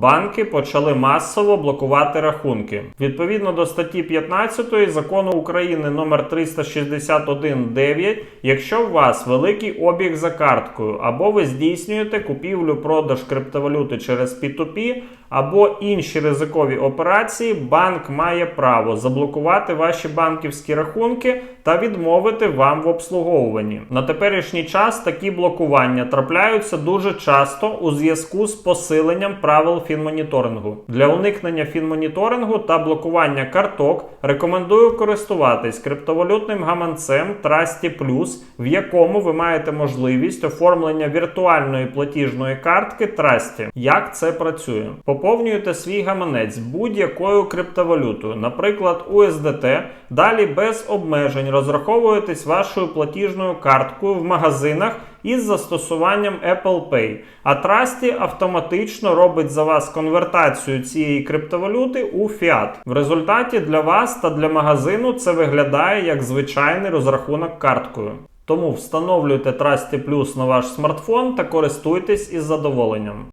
банки почали масово блокувати рахунки. Відповідно до статті 15 закону України номер 361.9, якщо у вас великий обіг за карткою, або ви здійснюєте купівлю-продаж криптовалюти через P2P, або інші ризикові операції, банк має право заблокувати ваші банківські рахунки та відмовити вам в обслуговуванні. На теперішній час такі блокування трапляються дуже часто у зв'язку з посиленням правил фінмоніторингу. Для уникнення фінмоніторингу та блокування карток рекомендую користуватись криптовалютним гаманцем Trusty Plus, в якому ви маєте можливість оформлення віртуальної платіжної картки Trusty. Як це працює? Поповнюєте свій гаманець будь-якою криптовалютою, наприклад, USDT, далі без обмежень розраховуєтесь вашою платіжною карткою в магазинах із застосуванням Apple Pay. А Trusty автоматично робить за вас конвертацію цієї криптовалюти у фіат. В результаті для вас та для магазину це виглядає як звичайний розрахунок карткою. Тому встановлюйте Trusty Plus на ваш смартфон та користуйтесь із задоволенням.